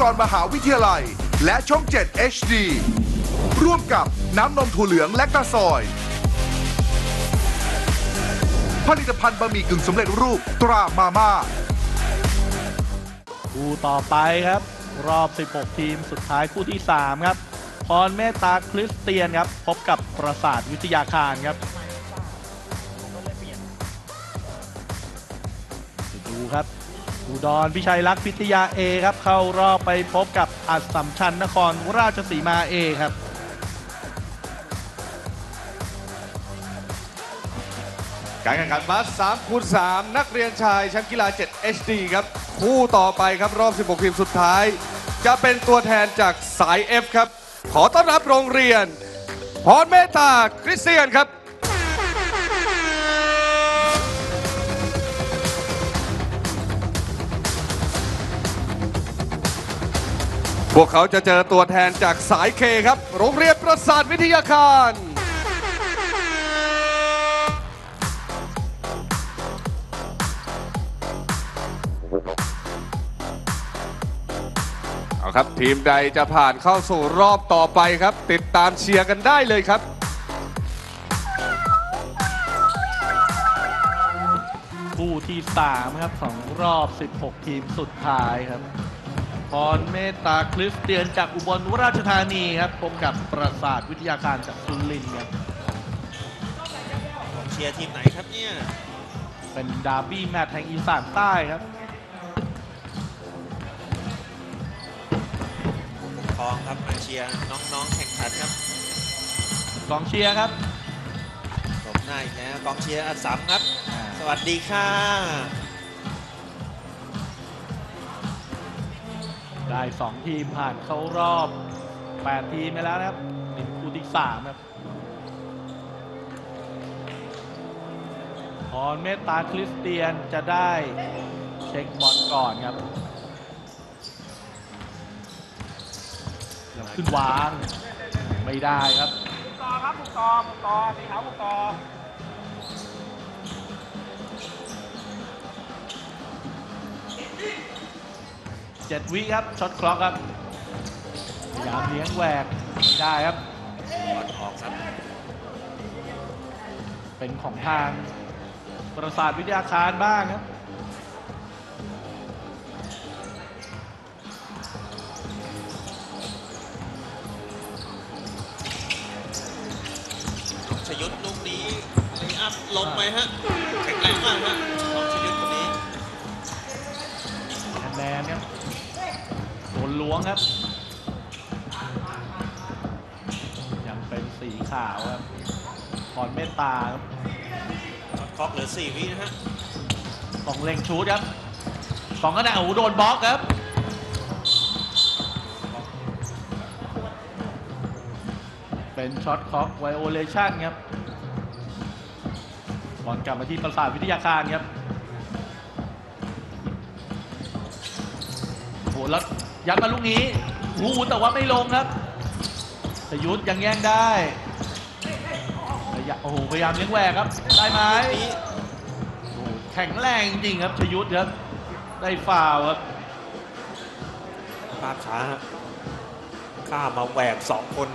กรมหาวิทยาลัย และช่อง 7 HD ร่วมกับน้ำนมถั่วเหลืองและกระสอย ผลิตภัณฑ์บะหมี่กึ่งสำเร็จรูปตรามาม่าคู่ต่อไปครับ รอบ 16 ทีมสุดท้ายคู่ที่ 3 ครับ พรเมตตาคริสเตียนครับ พบกับประสาทวิทยาคารครับดูครับ อุดรพิชัยลักษ์พิทยาเอครับเข้ารอบไปพบกับอัสสัมชัญนครราชสีมาเอครับการแข่งขันบาส3คูณ3นักเรียนชายชั้นกีฬา 7 HD ครับ คู่ต่อไปครับรอบ 16 ทีมสุดท้าย จะเป็นตัวแทนจากสาย F ครับ ขอต้อนรับโรงเรียน พรเมตตาคริสเตียนครับ พวกเขาจะเจอตัวแทนจากสาย K ครับ โรงเรียนประสาทวิทยาคาร เอาครับ ทีมใดจะผ่านเข้าสู่รอบต่อไปครับ ติดตามเชียร์กันได้เลยครับคู่ที่ 3 ครับของรอบ 16 ทีมสุดท้ายครับ พรเมตตาคริสเตียนจากอุบลราชธานีครับพบกับประสาทวิทยาการจากสุรินทร์ครับกองเชียร์ทีมไหนครับเนี่ย เป็นดาร์บี้แมตช์แห่งอีสานใต้ครับทองครับมาเชียร์น้องๆแข่งขันครับกองเชียร์ครับตบหน้าอีกแล้วกองเชียร์อัสสัมครับอ่าสวัสดีค่ะ ได้ 2 ทีมผ่านเข้ารอบ 8 ทีมไปแล้วนะครับนี่คู่ที่3ครับพรเมตตาคริสเตียนจะได้เช็คบอลก่อนครับขึ้นวางไม่ได้ครับบุกต่อครับบุกต่อบุกต่อสีขาวบุกต่อ 7 วิครับช็อตคล็อกครับพยายามเลี้ยงแหวกไม่ได้ครับบอลออกครับเป็นของทางประสาทวิทยาคารบ้างครับชยุทธลูกนี้ลยอัพลงไปฮะแข็งแรงมากฮะ วงครับ ยังเป็นสีขาวครับพรเมตตาครับช็อตคล็อกเหลือ4วินะฮะต้องเล็งชูดครับสองคะแนนโอ้โหโดนบล็อกครับเป็นช็อตคล็อกไวโอเลชันครับบอลกลับมาที่ประสาทวิทยาคารครับโอ้โหแล้ว ยัดมาลูกนี้โอ้โหแต่ว่าไม่ลงครับชยุทธยังแย่งได้พยายามโอ้โหพยายามเลี้ยงแหวกครับ ได้ไหมนี้โอ้โหแข็งแรงจริงๆครับชยุทธครับ ได้ฟาวล์ครับภาพช้าฮะข้ามมาแหวก2คน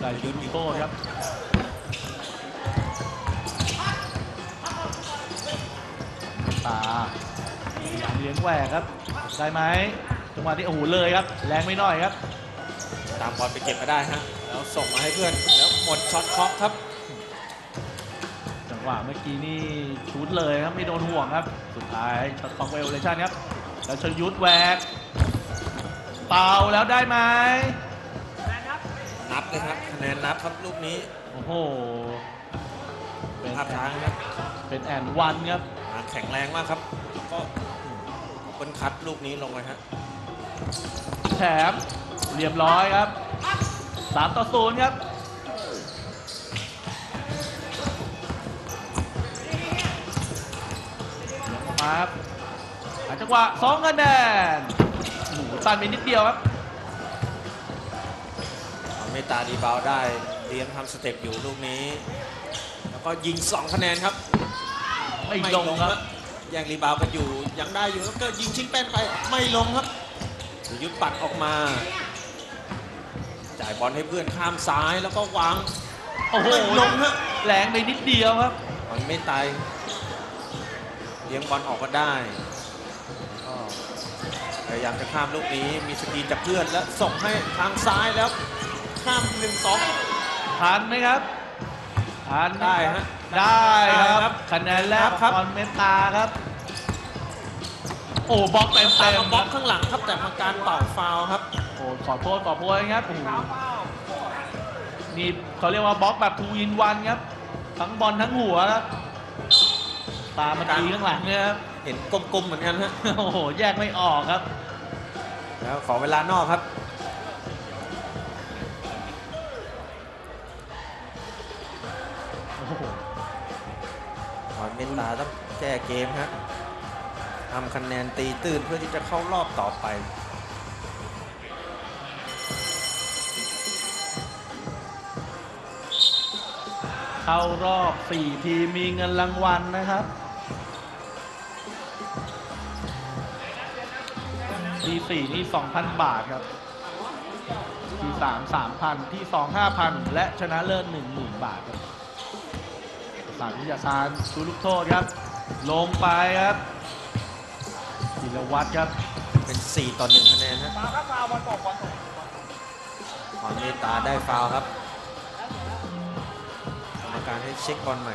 ได้ชุดโทษครับาพยายามเลี้ยงแหวกครับ ได้ไหมจังหวะนี้โอ้โหเลยครับ แรงไม่น้อยครับ ตามบอลไปเก็บมาได้ฮะ แล้วส่งมาให้เพื่อน แล้วหมดช็อตคล็อกครับ จังหวะเมื่อกี้นี่ชุดเลยครับไม่โดนห่วงครับ สุดท้ายช็อตของเวลเลชันครับ แล้วชยุทธแหวก เป่าแล้วได้ไหมนับเลยครับคะแนนนับครับลูกนี้ โอ้โห เป็นภาพช้าครับ เป็นแอนวันครับ มาแข็งแรงมากครับก็เป็นคัดลูกนี้ลงไปฮะแถมเรียบร้อยครับ3ต่อ0ครับเดี๋ยวมาครับหาจังหวะ2คะแนนโอ้โหตันไปนิดเดียวครับเมตตาดีบาวได้เลี้ยงทำสเต็ปอยู่ลูกนี้ แล้วก็ยิง2คะแนนครับพ ไม่ลงครับแย่งรีบาวด์กันอยู่ยังได้อยู่แล้วก็ยิงชิงแป้นไปไม่ลงครับธีรยุทธปัดออกมา จ่ายบอลให้เพื่อนข้ามซ้ายแล้วก็วางโอ้โหไม่ลงฮะแรงไปนิดเดียวครับบอลไม่ตายเลี้ยงบอลออกมาได้ก็พยายามจะข้ามลูกนี้มีสกรีนจากเพื่อนแล้วส่งให้ทางซ้ายแล้วข้ามหนึ่งสองทันไหมครับทันหมได้ฮะ ได้คได้ครัรับบคะแนนแรกครับตอนเมตาครับ โอ้บล็อกเต็มตาเต็มมมาบล็อกข้างหลังครับแต่ทางการเป่าฟาวล์ครับ โอ้ขอโทษขอโพยครับโอ้โหนี่เขาเรียกว่าบล็อกแบบทูอินวันครับ ทั้งบอลทั้งหัวครับตามมาตีข้างหลังเนี่ยครับ เห็นกลมๆเหมือนกันฮะโอ้โห แยกไม่ออกครับ แล้วขอเวลานอกครับ มนตาต้องแก้เกมฮะทำคะแนนตีตื้นเพื่อที่จะเข้ารอบต่อไปเข้ารอบ 4 ทีมีเงินรางวัลนะครับ ที4นี่ 2,000 บาทครับ ที3 3,000 ที่2 5,000 และชนะเลิศ 10,000 บาทครับ สามวิทยาการชูลูกโทษครับ ลงไปครับธีรวัตรครับ เป็น 4 ต่อ1คะแนนฮะมาครับมาบอลตกบอลตกขอเมตตาได้ฟาวล์ครับกรรมการให้เช็คบอลใหม่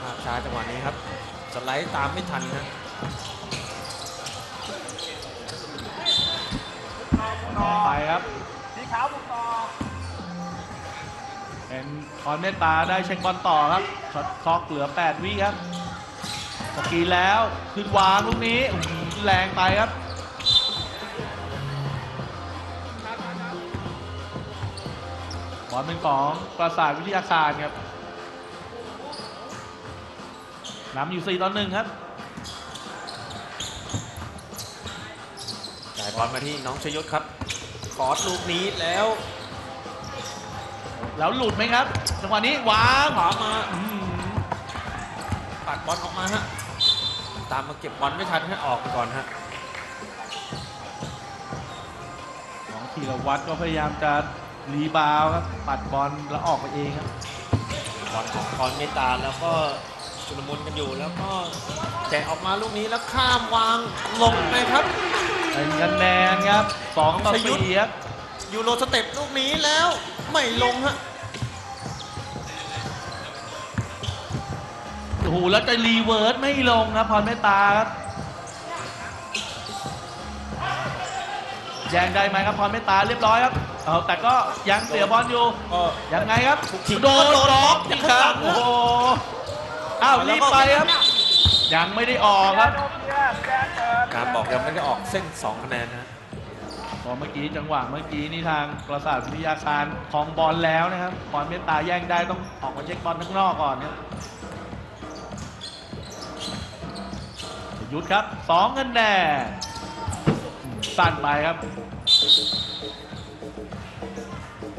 ภาพช้าจังหวะนี้ครับ สไลด์ตามไม่ทันฮะไปครับสีขาวบุกต่อ เป็นคอนเมตตาได้เช็คบอลต่อครับช็อตคล็อกเหลือ 8 วิครับสกีแล้วขึ้นวางลูกนี้แรงไปครับบอลเป็นของปราสาทวิทยาคารครับนำอยู่4ต่อ1ครับจ่ายบอลมาที่น้องชยศครับคอร์สลูกนี้แล้ว แล้วหลุดไหมครับจังหวะนี้วางขวามาอื้อหือปัดบอลออกมาฮะ ตามมาเก็บบอลไม่ทันให้ออกไปก่อนฮะ ของธีรวัตรก็พยายามจะรีบาวด์ครับปัดบอลแล้วออกไปเองครับ บอลของคอนเมตาแล้วก็ชุลมุนกันอยู่แล้วก็แกะออกมาลูกนี้แล้วข้ามวางลงเลยครับ เป็นคะแนนครับสองต่อชยุทธสี่ครับ ยูโรสเต็ปลูกนี้แล้วไม่ลงฮะโอ้โหแล้วจะรีเวิร์สไม่ลงครับพรเมตตาครับแย่งได้ไหมครับพรเมตตาเรียบร้อยครับเอาแต่ก็ยังเสียบอลอยู่ก็ ยังไงครับถูกทิ้งโดนโดนบล็อกบล็อกอีกครั้งจากข้างหลังโอ้โหอ้าวรีบไปครับ ยังไม่ได้ออกครับโดนเกียร์แดงเปิดการบอกยังไม่ได้ออกเส้น 2 คะแนนนะ พอเมื่อกี้จังหวะเมื่อกี้นี่ทางประสาทวิทยาคารของบอลแล้วนะครับบอลเมตตาแย่งได้ต้องออกมาเช็คบอลข้างนอกก่อนครับยุทธครับสองคะแนนสั้นไปครับ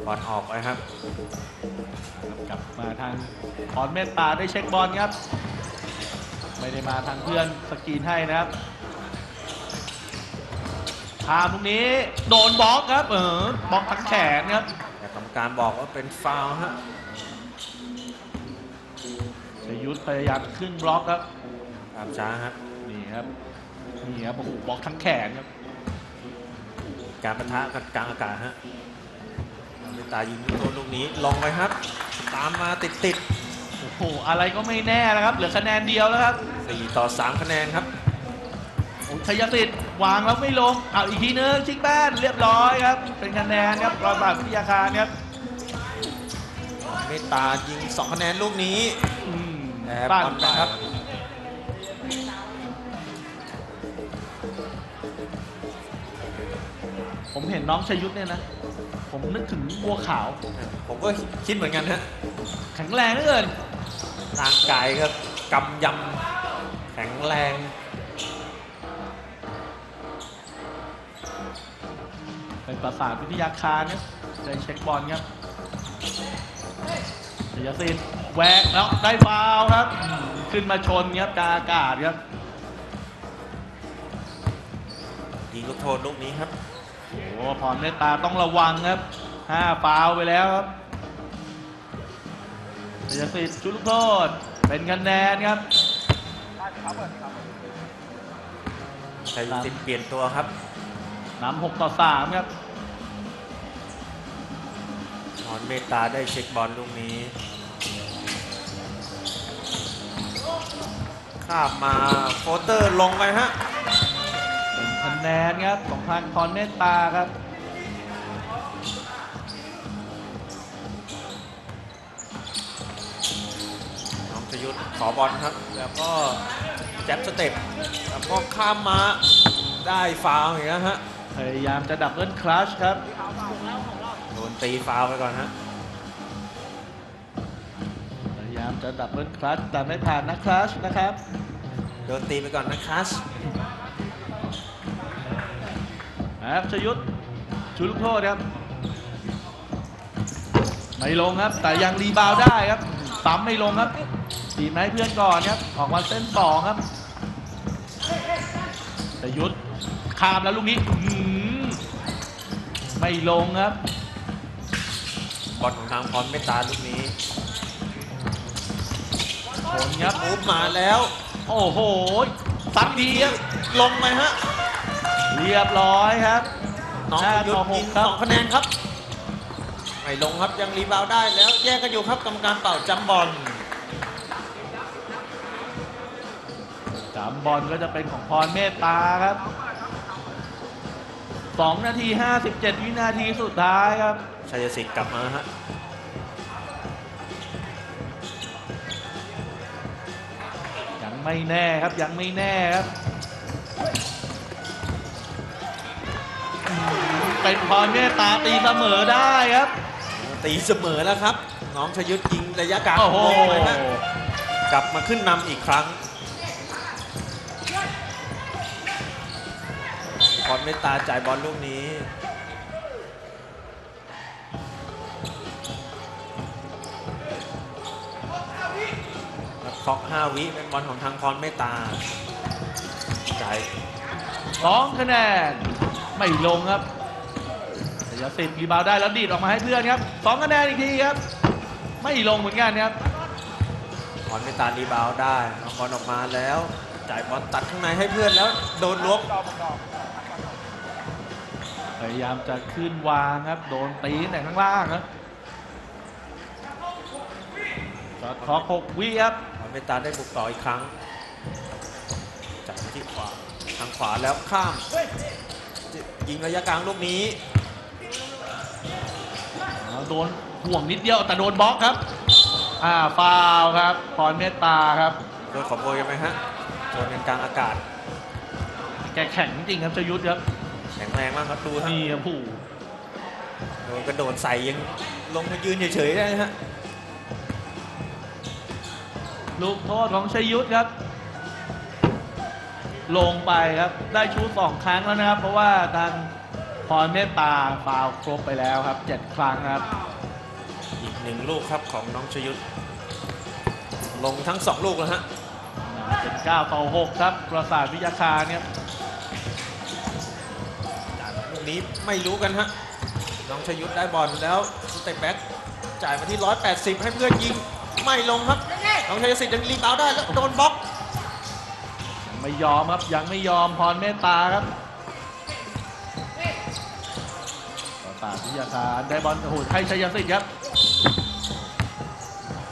บอลออกไปครับ กลับมาทางขอนเมตตาได้เช็คบอลครับ ไม่ได้มาทางเพื่อนสกรีนให้นะครับ พามตรงนี้โดนบล็อกครับเออบล็อกทั้งแขนครับแต่กรรมการบอกว่าเป็นฟาวล์ฮะชยุทธพยายามขึ้นบล็อกครับตามช้าฮะนี่ครับนี่ครับโอ้โหบล็อกทั้งแขนครับ การประทะกันกลางอากาศฮะเมตตายิงลูกโทษลูกนี้ลงไปครับ ตามมาติดติดโอ้โหอะไรก็ไม่แน่นะครับ เหลือคะแนนเดียวแล้วครับๆ4ต่อ 3 คะแนนครับโอ้ ชัยสิทธิ์วางแล้วไม่ลงเอาอีกทีนึงชิงแป้นเรียบร้อยครับ เป็นคะแนนครับรอยบาทวิทยาคารครับเมตตายิง2คะแนนลูกนี้อืมแอร์บ้านบอลไปนะครับผมเห็นน้องชยุทธเนี่ยนะ ผมนึกถึงบัวขาว ผมก็คิดเหมือนกันฮะแข็งแรงเหลือเกินร่างกายครับกำยำแข็งแรง เป็นประสาทวิทยาคารครับได้เช็คบอลครับชัยสิทธิ์แหวกแล้วได้ฟาวล์ครับอืมขึ้นมาชนครับกลางอากาศครับยิงลูกโทษลูกนี้ครับโอ้โหพรเมตตาต้องระวังครับห้าฟาวล์ไปแล้วครับเสียสิทธิ์ชุดลูกโทษเป็นคะแนนครับได้เท้าเปิดครับชัยสิทธิ์เปลี่ยนตัวครับนำหกต่อสามครับ นอนเมตตาได้เช็คบอลลูกนี้ข้ามมาโฟเตอร์ลงไปฮะเป็นคะแนนครับของทางพรเมตตาครับน้องชยุทธขอบอลครับ แล้วก็แจ็บสเต็ปแล้วก็ข้ามมาได้ฟาวล์อย่างเงี้ยฮะพยายามจะดับเบิลคลัชครับโดน ตีฟาวล์ไปก่อนฮะพยายามจะดับเบิลคลัชแต่ไม่ผ่านนะคลัชนะครับ โดนตีไปก่อนนะคัสครับชยุทธชุดลูกโทษครับ ไม่ลงครับ แต่ยังรีบาวด์ได้ครับซ้ำไม่ลงครับตีมาให้เพื่อนก่อนครับ ออกมาเส้นสองครับชยุทธข้ามแล้วลูกนี้อื้อหือไม่ลงครับ บอลของทางพรเมตตาลูกนี้ผลครับมูฟมาแล้ว โอ้โหซัดดีครับลงไปฮะ เรียบร้อยครับน้องห้าชยุทต่อธหยิกงครัสบองคะแนนครับไม่ลงครับยังรีบาวด์ได้แล้วแยกกันอยู่ครับกรรมการเป่าจำบอลสามบอลก็จะเป็นของพรเมตตาครับ 2 นาที 57 วินาทีสุดท้ายครับชัยสิทธิ์กลับมาฮะยังไม่แน่ครับยังไม่แน่ครับอืมเป็นพรเมตตาตีเสมอได้ครับ ตีเสมอแล้วครับ น้องชยุทธยิงระยะกลางโอ้โหลงไปฮะกลับมาขึ้นนำอีกครั้ง พรเมตตาจ่ายบอลลูกนี้แล้วคล็อก5วิเป็นบอลของทางพรเมตตา จ่ายสองคะแนน ไม่ลงครับแต่ยสิทธิ์รีบาวได้แล้วดีดออกมาให้เพื่อนครับสองคะแนนอีกทีครับ ไม่ลงเหมือนกันครับพรเมตตารีบาวได้เอาบอลออกมาแล้วจ่ายบอลตัดข้างในให้เพื่อนแล้วโดนล้วก พยายามจะขึ้นวางครับ โดนตีตั้งแต่ข้างล่างครับช็อตคล็อกหกวิครับพรเมตตาได้บุกต่ออีกครั้งจ่ายไปที่ขวาทางขวาแล้วข้าม ยิงระยะกลางลูกนี้ โดนห่วงนิดเดียวแต่โดนบล็อกครับ อ่าฟาวล์ครับพรเมตตาครับโดนขอโบยกันไหมฮะโดนกันกลางอากาศ แกแข็งจริงครับชยุทธครับ แข็งแรงมากครับดูฮะนี่ครับผู้โดนกระโดดใส่ยังลงมายืนเฉยๆได้ฮะลูกโทษของชยุทธครับ ลงไปครับได้ชูสองครั้งแล้วนะครับ เพราะว่าทางพรเมตตาฟาวล์ครบไปแล้วครับเจ็ดครั้งครับอีกหนึ่งลูกครับของน้องชยุทธลงทั้งสองลูกแล้วฮะเป็น9ต่อ6ครับประสาทวิทยาคารครับลูก นี้ไม่รู้กันฮะ น้องชยุทธได้บอลแล้วสเต็ปแบ็กจ่ายมาที่ 180 ให้เพื่อนยิงไม่ลงครับ น้องชัยสิทธิ์ยังรีบาวด์ได้แล้วโดนบล็อกยังไม่ยอมครับยังไม่ยอมพรเมตตาครับประสาทวิทยาคารได้บอลโอ้โหให้ชัยสิทธิ์ครับ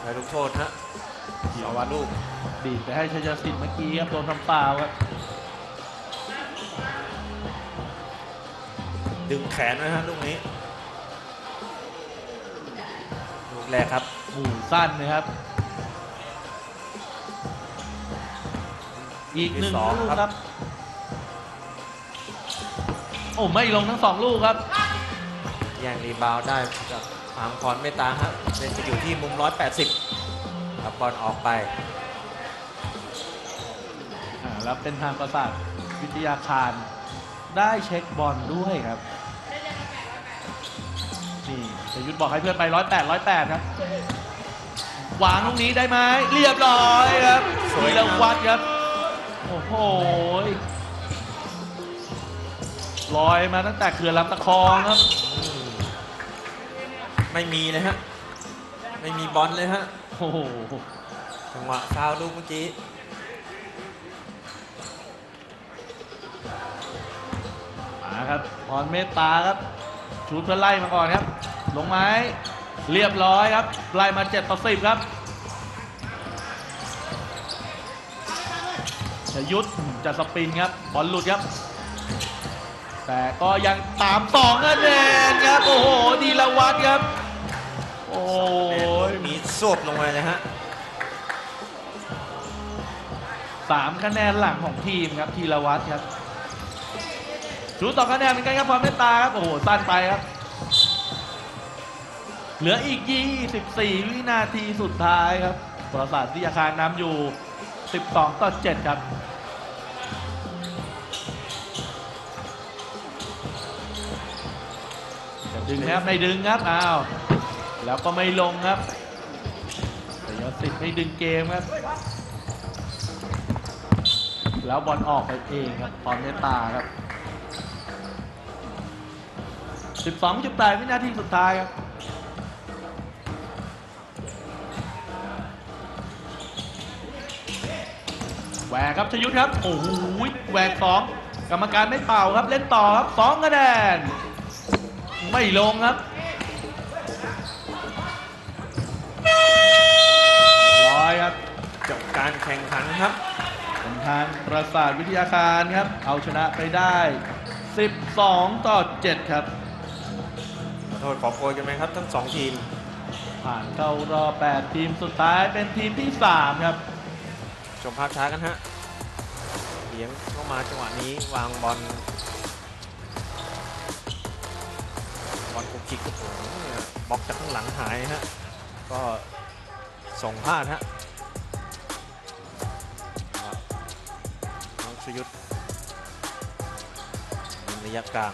ได้ลูกโทษฮะสวัสลูกดีดไปให้ชัยสิทธิ์เมื่อกี้ครับโดนทำฟาวล์ครับ ดึงแขนไว้ฮะลูกนี้ลูกแรกครับหมู่สั้นนะครับ อีกหนึ่งที่สองลูกครับครับ โอ้ไม่ลงทั้งสองลูกครับแย่งรีบาวด์ได้จากทางพรเมตตาฮะเป็นจะอยู่ที่มุม 180ครับบอลออกไปอ่าแล้วเป็นทางประสาทวิทยาคารได้เช็คบอลด้วยครับ นี่ชยุทธบอกให้เพื่อนไปร้อยแปดร้อยแปดครับวางลูกนี้ได้ไหมเรียบร้อยครับสวยธีงามรวัตรครับ โอ้โหลอยมาตั้งแต่เขื่อนลำตะคองครับ ไม่มีเลยฮะ ไม่มีบอลเลยฮะ โอ้โหจังหวะฟาวล์ลูกเมื่อกี้มาครับพรเมตตาครับชูดเพื่อไล่มาก่อนครับ ลงไม้เรียบร้อยครับไล่มา7ต่อ10ครับชยุทธจะสปินครับบอลหลุดครับ แต่ก็ยังตามสองคะแนนครับ โอ้โหดีละวัดครับ โอ้ยมีสวบลงไปเลยฮะสามคะแนนหลังของทีมครับทีละวัดครับชูต่อคะแนนเหมือนกันครับพรเมตตาครับ โอ้โหสั้นไปครับ เหลืออีก 24 วินาทีสุดท้ายครับปราสาทที่อาคารนำอยู่ 12 ต่อ 7 ครับจะดึงครับไม่ดึงครับอ้าวแล้วก็ไม่ลงครับแต่ยอดสิทธิ์ไม่ดึงเกมครับ แล้วบอลออกไปเองครับตอนเมตตาครับ 12.8 วินาทีสุดท้ายครับ แหวกครับชยุทธครับ โอ้โหแหวกสองกรรมการไม่เป่าครับเล่นต่อครับสองคะแนน ไม่ลงครับร้อยครับจบการแข่งขันครับเป็นทางประสาทวิทยาคารครับ เอาชนะไปได้ 12 ต่อ 7 ครับขอโทษขอโพยกันไหมครับ ทั้งสองทีม ผ่านเข้ารอบ8ทีมสุดท้ายเป็นทีมที่ 3 ครับ ชมภาพช้ากันฮะเลี้ยงเข้ามาจังหวะนี้วางบอลบอลคุกคิกโอ้โหบล็อกจากข้างหลังหายฮะก็ส่งพลาดฮะน้องชยุทธยิงระยะกลาง